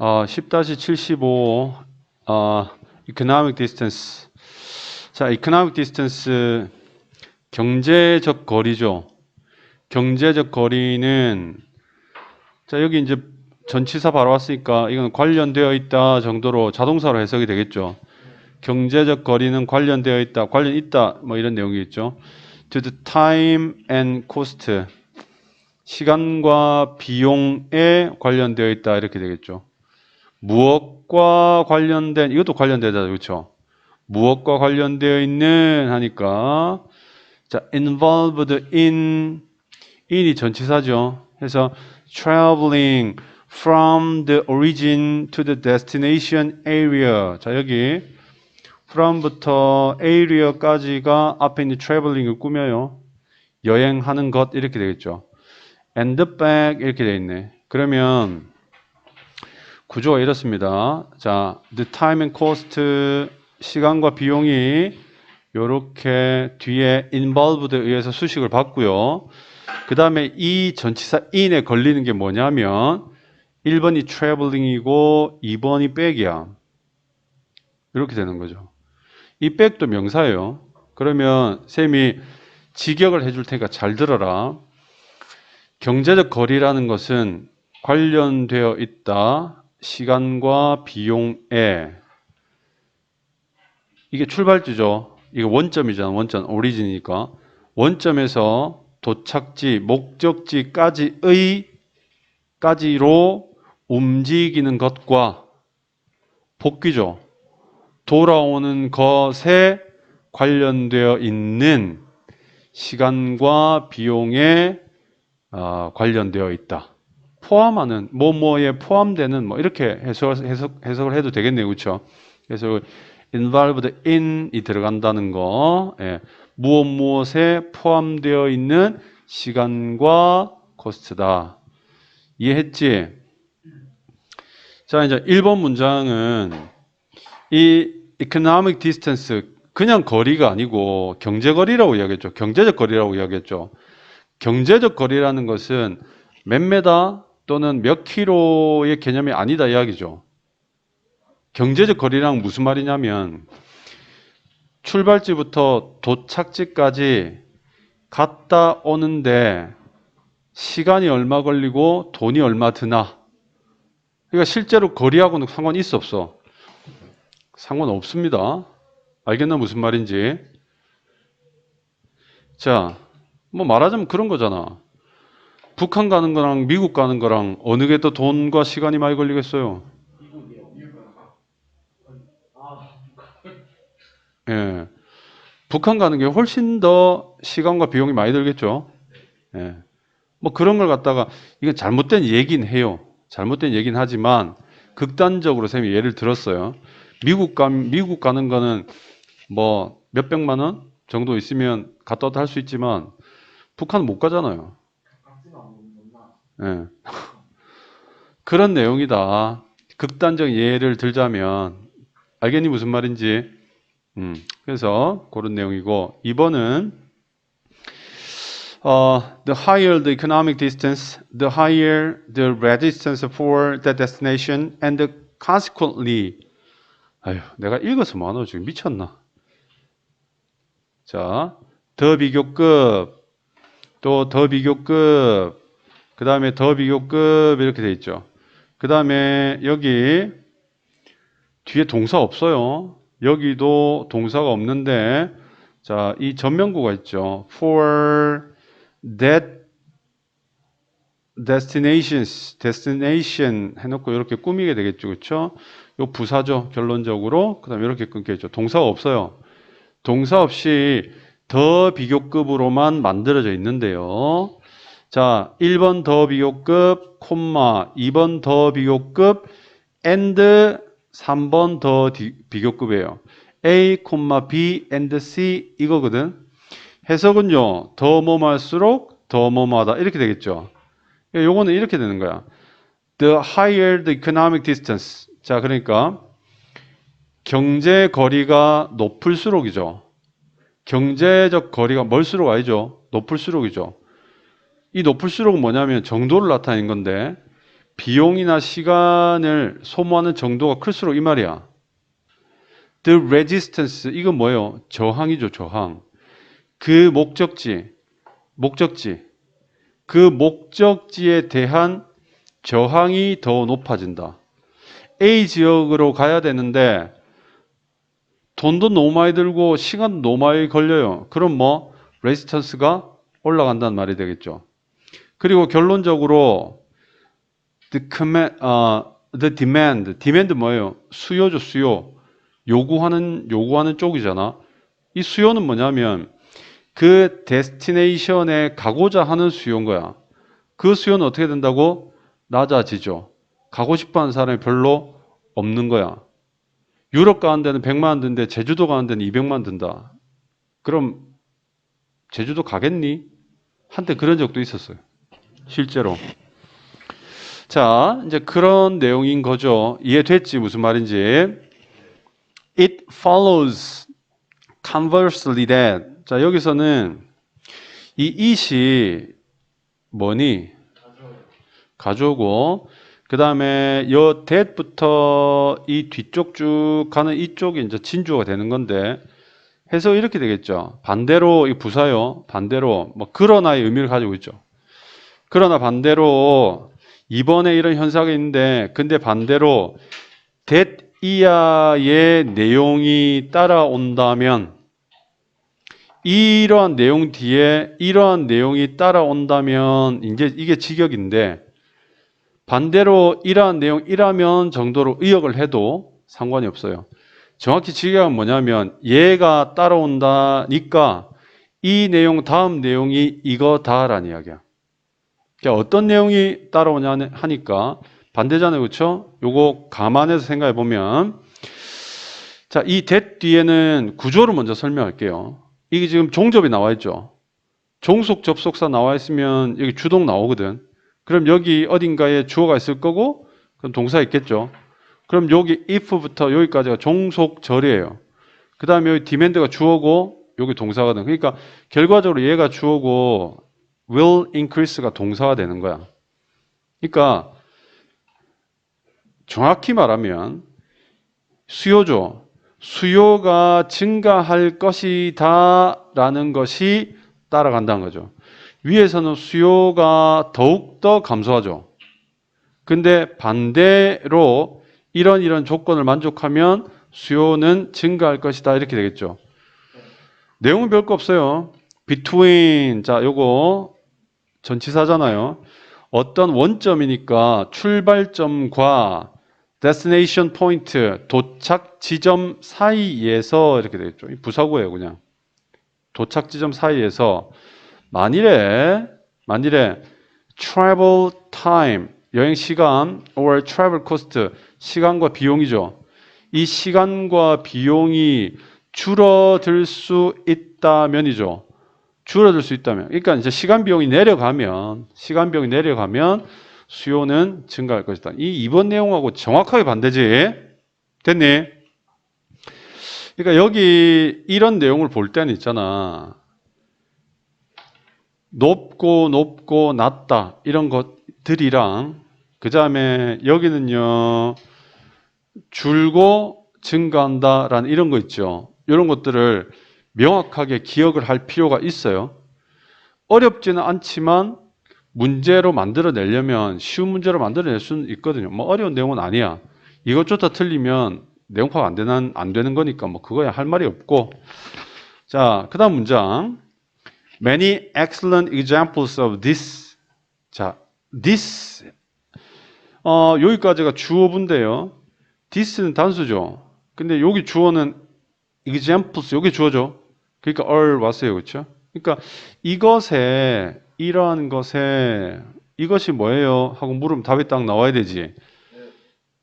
어, 10-75 어, economic distance. 자, economic distance 경제적 거리죠. 경제적 거리는 자, 여기 이제 전치사 바로 왔으니까 이건 관련되어 있다 정도로 자동사로 해석이 되겠죠. 경제적 거리는 관련되어 있다, 관련 있다, 뭐 이런 내용이 있죠. To the time and cost. 시간과 비용에 관련되어 있다 이렇게 되겠죠. 무엇과 관련된 이것도 관련되다 그렇죠. 무엇과 관련되어 있는 하니까 자 involved in in이 전치사죠. 그래서 traveling from the origin to the destination area. 자 여기 from부터 area까지가 앞에 있는 traveling을 꾸며요. 여행하는 것 이렇게 되겠죠. and back 이렇게 돼 있네. 그러면 구조가 이렇습니다. 자, the time and cost 시간과 비용이 이렇게 뒤에 involved에 의해서 수식을 받고요. 그 다음에 이 전치사 in에 걸리는 게 뭐냐면 1번이 traveling이고 2번이 back이야. 이렇게 되는 거죠. 이 back도 명사예요. 그러면 쌤이 직역을 해줄 테니까 잘 들어라. 경제적 거리라는 것은 관련되어 있다. 시간과 비용에 이게 출발지죠. 이게 원점이잖아. 원점 오리진이니까 원점에서 도착지 목적지까지의 까지로 움직이는 것과 복귀죠. 돌아오는 것에 관련되어 있는 시간과 비용에 어, 관련되어 있다. 포함하는 뭐 뭐에 포함되는 뭐 이렇게 해석, 해석, 해석을 해도 되겠네요, 그렇죠? 그래서 involved in이 들어간다는 거, 예. 무엇 무엇에 포함되어 있는 시간과 코스트다. 이해했지? 자, 이제 1번 문장은 이 economic distance 그냥 거리가 아니고 경제 거리라고 이야기했죠. 경제적 거리라고 이야기했죠. 경제적 거리라는 것은 몇 메다 또는 몇 킬로의 개념이 아니다 이야기죠. 경제적 거리랑 무슨 말이냐면 출발지부터 도착지까지 갔다 오는데 시간이 얼마 걸리고 돈이 얼마 드나. 그러니까 실제로 거리하고는 상관이 있어 없어? 상관 없습니다. 알겠나 무슨 말인지? 자, 뭐 말하자면 그런 거잖아. 북한 가는 거랑 미국 가는 거랑 어느 게 더 돈과 시간이 많이 걸리겠어요? 예. 북한 가는 게 훨씬 더 시간과 비용이 많이 들겠죠. 예. 뭐 그런 걸 갖다가 이건 잘못된 얘기는 해요. 잘못된 얘기는 하지만 극단적으로 쌤이 예를 들었어요. 미국 가 미국 가는 거는 뭐 몇백만 원 정도 있으면 갔다 왔다 할 수 있지만 북한은 못 가잖아요. 예. 그런 내용이다. 극단적 예를 들자면 알겠니 무슨 말인지? 음, 그래서 그런 내용이고 2번은 어, the higher the economic distance, the higher the resistance for the destination, and consequently, 아유, 내가 읽어서 뭐하노 지금 미쳤나? 자, 더 비교급, 또 더 비교급, 그 다음에 더 비교급 이렇게 돼 있죠. 그 다음에 여기 뒤에 동사 없어요. 여기도 동사가 없는데, 자, 이 전면구가 있죠. For that destinations, destination 해놓고 이렇게 꾸미게 되겠죠. 그렇죠? 요 부사죠. 결론적으로. 그 다음에 이렇게 끊겠죠. 동사가 없어요. 동사 없이 더 비교급으로만 만들어져 있는데요. 자, 1번 더 비교급, 콤마, 2번 더 비교급, and 3번 더 디- 비교급이에요. A, B, and C 이거거든. 해석은요, 더 뭐할수록 더 뭐하다 이렇게 되겠죠. 요거는 이렇게 되는 거야. The higher the economic distance. 자, 그러니까 경제 거리가 높을수록이죠. 경제적 거리가 멀수록 아니죠. 높을수록이죠. 이 높을수록은 뭐냐면 정도를 나타내는 건데 비용이나 시간을 소모하는 정도가 클수록 이 말이야. The resistance 이건 뭐예요? 저항이죠, 저항. 그 목적지, 목적지, 그 목적지에 대한 저항이 더 높아진다. A 지역으로 가야 되는데 돈도 너무 많이 들고 시간도 너무 많이 걸려요. 그럼 뭐 레지스턴스가 올라간다는 말이 되겠죠. 그리고 결론적으로 the, command, 어, the demand, demand 뭐예요? 수요죠, 수요. 요구하는 요구하는 쪽이잖아. 이 수요는 뭐냐면 그 데스티네이션에 가고자 하는 수요인 거야. 그 수요는 어떻게 된다고? 낮아지죠. 가고 싶어 하는 사람이 별로 없는 거야. 유럽 가는 데는 100만 원 든데 제주도 가는 데는 200만 원 든다. 그럼 제주도 가겠니? 한때 그런 적도 있었어요. 실제로. 자, 이제 그런 내용인 거죠. 이해됐지? 무슨 말인지. It follows conversely that. 자, 여기서는 이 it이 뭐니? 가져오고, 그 다음에 요 that부터 이 뒤쪽 쭉 가는 이쪽이 이제 진주가 되는 건데, 해서 이렇게 되겠죠. 반대로 이 부사요. 반대로 뭐 그러나의 의미를 가지고 있죠. 그러나 반대로 이번에 이런 현상이 있는데 근데 반대로 that 이하의 내용이 따라온다면 이러한 내용 뒤에 이러한 내용이 따라온다면 이제 이게 직역인데 반대로 이러한 내용 이라면 정도로 의역을 해도 상관이 없어요. 정확히 직역은 뭐냐면 얘가 따라온다니까 이 내용 다음 내용이 이거다라는 이야기야. 그러니까 어떤 내용이 따라오냐 하니까 반대잖아요. 그렇죠? 요거 감안해서 생각해 보면 자, 이 that 뒤에는 구조를 먼저 설명할게요. 이게 지금 종접이 나와 있죠. 종속 접속사 나와 있으면 여기 주동 나오거든. 그럼 여기 어딘가에 주어가 있을 거고 그럼 동사 있겠죠. 그럼 여기 if부터 여기까지가 종속절이에요. 그 다음에 여기 demand가 주어고 여기 동사거든. 그러니까 결과적으로 얘가 주어고 will increase가 동사가 되는 거야. 그러니까 정확히 말하면 수요죠. 수요가 증가할 것이다 라는 것이 따라간다는 거죠. 위에서는 수요가 더욱더 감소하죠. 근데 반대로 이런 이런 조건을 만족하면 수요는 증가할 것이다 이렇게 되겠죠. 내용은 별거 없어요. between 자 요거 전치사잖아요. 어떤 원점이니까 출발점과 destination point 도착 지점 사이에서 이렇게 되겠죠. 이 부사구예요, 그냥. 도착 지점 사이에서 만일에 만일에 travel time 여행 시간 or travel cost 시간과 비용이죠. 이 시간과 비용이 줄어들 수 있다면이죠. 줄어들 수 있다면. 그러니까 이제 시간 비용이 내려가면 시간 비용이 내려가면 수요는 증가할 것이다. 이 이번 내용하고 정확하게 반대지. 됐니? 그러니까 여기 이런 내용을 볼 때는 있잖아. 높고 높고 낮다 이런 것들이랑 그 다음에 여기는요 줄고 증가한다라는 이런 거 있죠. 이런 것들을 명확하게 기억을 할 필요가 있어요. 어렵지는 않지만 문제로 만들어내려면 쉬운 문제로 만들어낼 수는 있거든요. 뭐 어려운 내용은 아니야. 이것조차 틀리면 내용 파악 안 되는, 안 되는 거니까 뭐 그거야 할 말이 없고. 자, 그 다음 문장. Many excellent examples of this. 자, this. 어, 여기까지가 주어인데요. this는 단수죠. 근데 여기 주어는 examples, 여기 주어죠. 그러니까 all 왔어요. 그렇죠? 그러니까 이것에 이러한 것에 이것이 뭐예요? 하고 물으면 답이 딱 나와야 되지.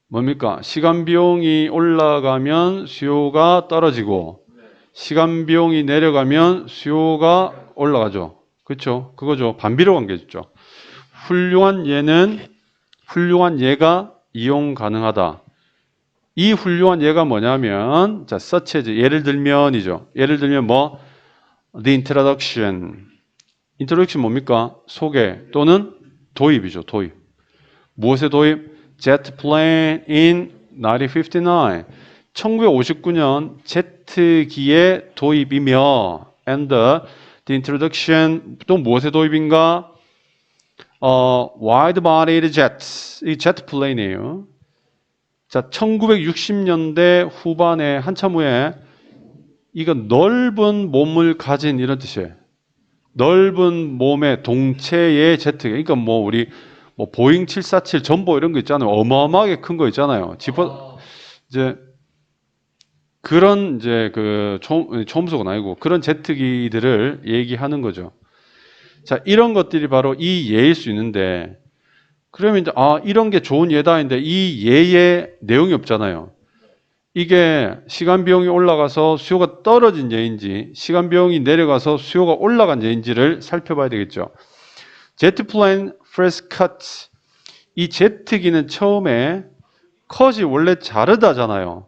뭡니까? 시간 비용이 올라가면 수요가 떨어지고 시간 비용이 내려가면 수요가 올라가죠. 그렇죠? 그거죠. 반비례 관계죠. 훌륭한 예는 훌륭한 예가 이용 가능하다. 이 훌륭한 예가 뭐냐면 자, as 예를 들면이죠. 예를 들면 뭐 the introduction. introduction 뭡니까? 소개 또는 도입이죠. 도입. 무엇의 도입? jet plane in 1959. 1959년 제트기의 도입이며 and the introduction 또 무엇의 도입인가? 어, wide-bodied jets, 이 제트 플레인이에요. 자, 1960년대 후반에 한참 후에 이거 넓은 몸을 가진 이런 뜻이에요. 넓은 몸의 동체의 제트. 그러니까 뭐 우리 뭐 보잉 747 전보 이런 거 있잖아요. 어마어마하게 큰 거 있잖아요. 집어 이제 그런 이제 그 초, 초음속은 아니고 그런 제트기들을 얘기하는 거죠. 자, 이런 것들이 바로 이 예일 수 있는데 그러면 이제 아, 이런 게 좋은 예다인데 이 예의 내용이 없잖아요. 이게 시간 비용이 올라가서 수요가 떨어진 예인지 시간 비용이 내려가서 수요가 올라간 예인지를 살펴봐야 되겠죠. 제트 플레인 first cut 이 제트기는 처음에 컷이 원래 자르다잖아요.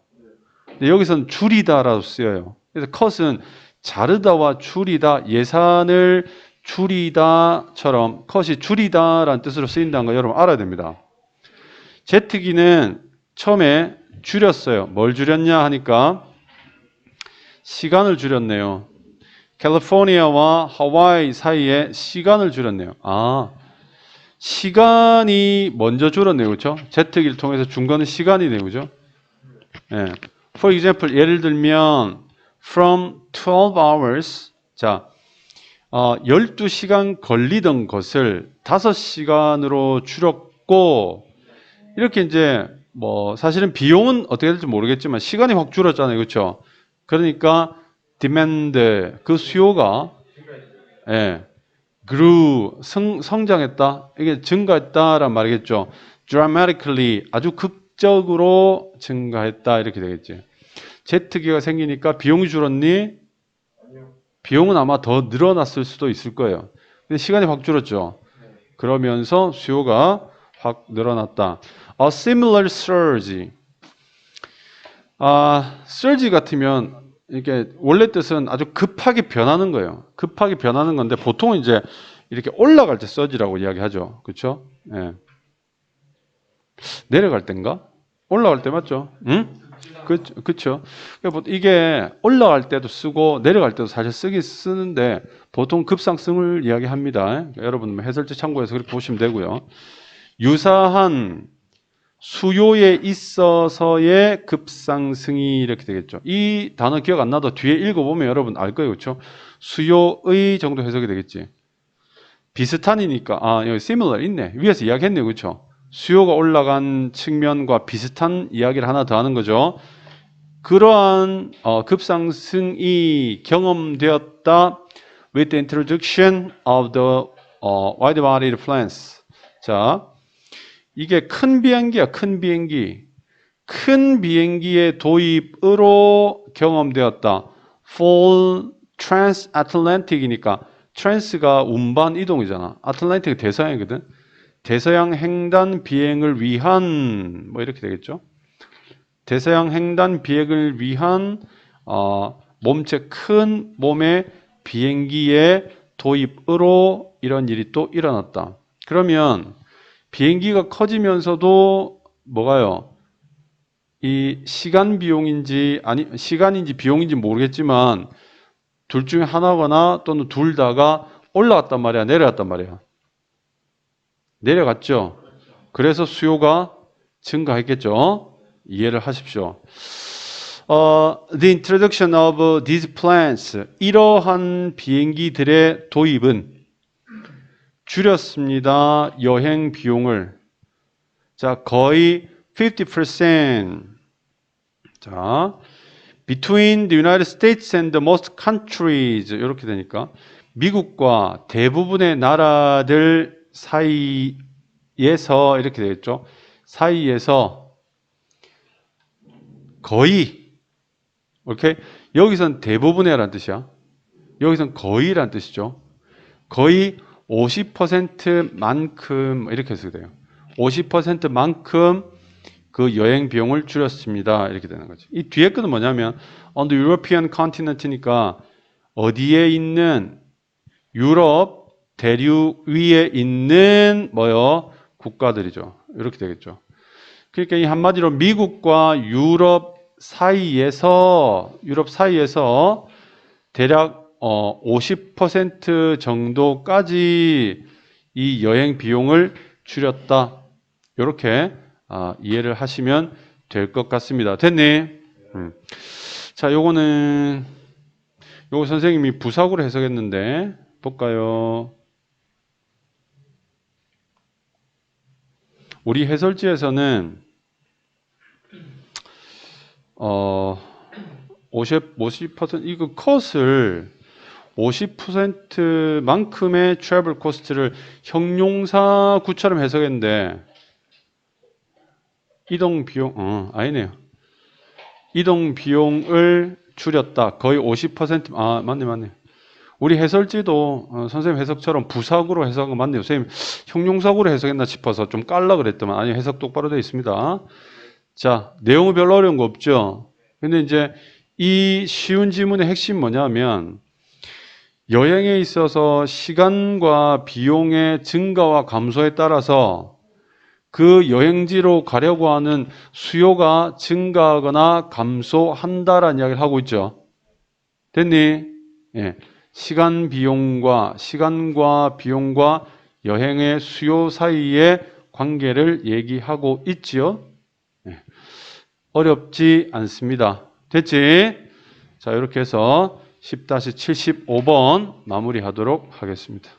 근데 여기서는 줄이다라고 쓰여요. 그래서 컷은 자르다와 줄이다 예산을 줄이다처럼 컷이 줄이다라는 뜻으로 쓰인다는 거 여러분 알아야 됩니다. 제트기는 처음에 줄였어요. 뭘 줄였냐 하니까 시간을 줄였네요. 캘리포니아와 하와이 사이에 시간을 줄였네요. 아, 시간이 먼저 줄었네요. 그렇죠? 제트기를 통해서 준 거는 시간이네요. 그죠? 예. For example, 예를 들면 from 12 hours 자, 어, 12시간 걸리던 것을 5시간으로 줄였고 이렇게 이제 뭐 사실은 비용은 어떻게 될지 모르겠지만 시간이 확 줄었잖아요. 그렇죠? 그러니까 demand 그 수요가 예. grew 성, 성장했다. 이게 증가했다란 말이겠죠. dramatically 아주 극적으로 증가했다 이렇게 되겠지. 제트기가 생기니까 비용이 줄었니? 비용은 아마 더 늘어났을 수도 있을 거예요. 근데 시간이 확 줄었죠. 그러면서 수요가 확 늘어났다. A similar surge. 아, surge 같으면 이렇게 원래 뜻은 아주 급하게 변하는 거예요. 급하게 변하는 건데 보통은 이제 이렇게 올라갈 때 surge라고 이야기하죠. 그렇죠? 예. 내려갈 때인가? 올라갈 때 맞죠? 응? 그, 그쵸. 그러니까 이게 올라갈 때도 쓰고 내려갈 때도 사실 쓰긴 쓰는데 보통 급상승을 이야기합니다. 여러분 해설지 참고해서 그렇게 보시면 되고요. 유사한 수요에 있어서의 급상승이 이렇게 되겠죠. 이 단어 기억 안 나도 뒤에 읽어보면 여러분 알 거예요. 그렇죠? 수요의 정도 해석이 되겠지. 비슷한이니까 아 여기 similar 있네. 위에서 이야기했네요. 그렇죠? 수요가 올라간 측면과 비슷한 이야기를 하나 더 하는 거죠. 그러한 어, 급상승이 경험되었다 with the introduction of the 어, wide-bodied planes. 자, 이게 큰 비행기야, 큰 비행기. 큰 비행기의 도입으로 경험되었다. for transatlantic이니까 trans가 운반 이동이잖아. 아틀란틱은 대서양이거든. 대서양 횡단 비행을 위한 뭐 이렇게 되겠죠. 대서양 횡단 비행을 위한 어, 몸체 큰 몸의 비행기의 도입으로 이런 일이 또 일어났다. 그러면 비행기가 커지면서도 뭐가요? 이 시간 비용인지 아니 시간인지 비용인지 모르겠지만 둘 중에 하나거나 또는 둘 다가 올라갔단 말이야, 내려갔단 말이야. 내려갔죠. 그래서 수요가 증가했겠죠. 이해를 하십시오. 어, the introduction of these planes, 이러한 비행기들의 도입은 줄였습니다. 여행 비용을. 자, 거의 50%. 자, between the United States and the most countries. 이렇게 되니까 미국과 대부분의 나라들 사이에서 이렇게 되겠죠. 사이에서 거의 오케이 여기선 대부분의라는 뜻이야. 여기선 거의란 뜻이죠. 거의 50%만큼 이렇게 쓰게 돼요. 50%만큼 그 여행 비용을 줄였습니다. 이렇게 되는 거죠. 이 뒤에 거는 뭐냐면 on the European continent니까 어디에 있는 유럽 대륙 위에 있는 뭐요 국가들이죠. 이렇게 되겠죠. 그러니까 이 한마디로 미국과 유럽 사이에서 유럽 사이에서 대략 어, 50% 정도까지 이 여행 비용을 줄였다. 이렇게 아, 이해를 하시면 될 것 같습니다. 됐니? 음. 자, 요거는 요거 선생님이 부사구로 해석했는데 볼까요? 우리 해설지에서는 어 50, 50% 이거 컷을 50%만큼의 트래블 코스트를 형용사 구처럼 해석했는데 이동 비용 어 아니네요. 이동 비용을 줄였다. 거의 50%아 맞네 맞네. 우리 해설지도 어, 선생님 해석처럼 부사구로 해석한 거 맞네요. 선생님 형용사구로 해석했나 싶어서 좀 깔라 그랬더만 아니 해석 똑바로 되어 있습니다. 자 내용은 별로 어려운 거 없죠. 근데 이제 이 쉬운 지문의 핵심 뭐냐면 여행에 있어서 시간과 비용의 증가와 감소에 따라서 그 여행지로 가려고 하는 수요가 증가하거나 감소한다라는 이야기를 하고 있죠. 됐니? 예. 시간 비용과 시간과 비용과 여행의 수요 사이의 관계를 얘기하고 있지요. 예. 어렵지 않습니다. 됐지? 자, 이렇게 해서 10-75번 마무리하도록 하겠습니다.